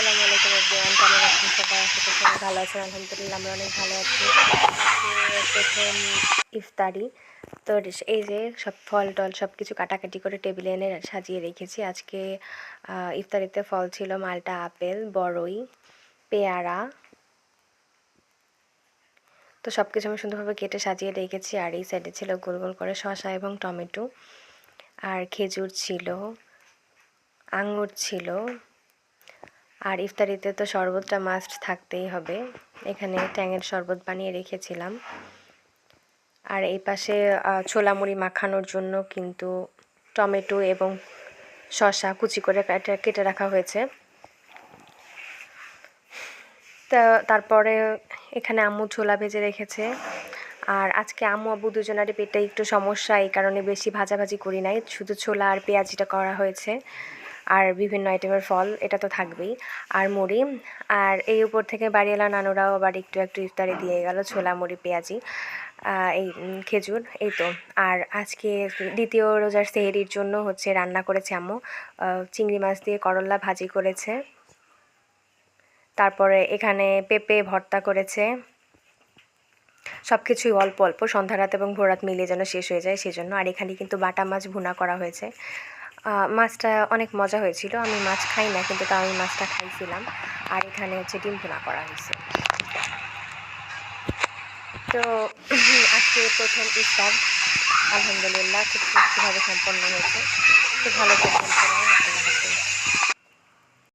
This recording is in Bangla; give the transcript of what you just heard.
আসসালামু আলাইকুম এভরিওয়ান কেমন আছেন সবাই? আশা করি সবাই ভালো আছেন, আলহামদুলিল্লাহ আমরা অনেক ভালো আছি। প্রথম ইফতারি। তো এই যে সব ফল টল সব কিছু কাটাকাটি করে টেবিলে এনে সাজিয়ে রেখেছি। আজকে ইফতারিতে ফল ছিল মালটা আপেল বড়ই পেয়ারা। তো সব কিছু আমি সুন্দরভাবে কেটে সাজিয়ে রেখেছি। আর এই সাইডে ছিল গোল গোল করে শসা এবং টমেটো। আর খেজুর ছিল, আঙুর ছিল আর ইফতারিতে তো শরবতটা মাস্ট থাকতেই হবে। এখানে ট্যাঙের শরবত বানিয়ে রেখেছিলাম। আর এই পাশে ছোলা মুড়ি মাখানোর জন্য কিন্তু টমেটো এবং শসা কুচি করে কেটে কেটে রাখা হয়েছে। তা তারপরে এখানে আম্মু ছোলা ভেজে রেখেছে। আর আজকে আম্মু আব্বু দুজনারই পেটে একটু সমস্যা, এই কারণে বেশি ভাজাভাজি করি নাই। শুধু ছোলা আর পেঁয়াজিটা করা হয়েছে। আর বিভিন্ন আইটেমের ফল, এটা তো থাকবেই, আর মুড়ি। আর এই উপর থেকে বাড়িওয়ালা নানুরাও আবার একটু একটু ইফতারি দিয়ে গেল, ছোলা, মুড়ি, পেঁয়াজি এই খেজুর, এই তো। আর আজকে দ্বিতীয় রোজার সেহেরির জন্য হচ্ছে রান্না করেছে আম্মু চিংড়ি মাছ দিয়ে করলা ভাজি করেছে। তারপরে এখানে পেঁপে ভর্তা করেছে। সব কিছুই অল্প অল্প, সন্ধ্যা রাত এবং ভোরাত মিলিয়ে যেন শেষ হয়ে যায় সেজন্য। আর এখানে কিন্তু বাটা মাছ ভুনা করা হয়েছে। মাছটা অনেক মজা হয়েছিল। আমি মাছ খাই না, কিন্তু তাও আমি মাছটা খাইছিলাম। আর এখানে হচ্ছে ডিম ভুনা করা হয়েছে। তো, আজকে প্রথম ইফতার। আলহামদুলিল্লাহ, খুব সুস্থভাবে সম্পন্ন হয়েছে। খুব ভালো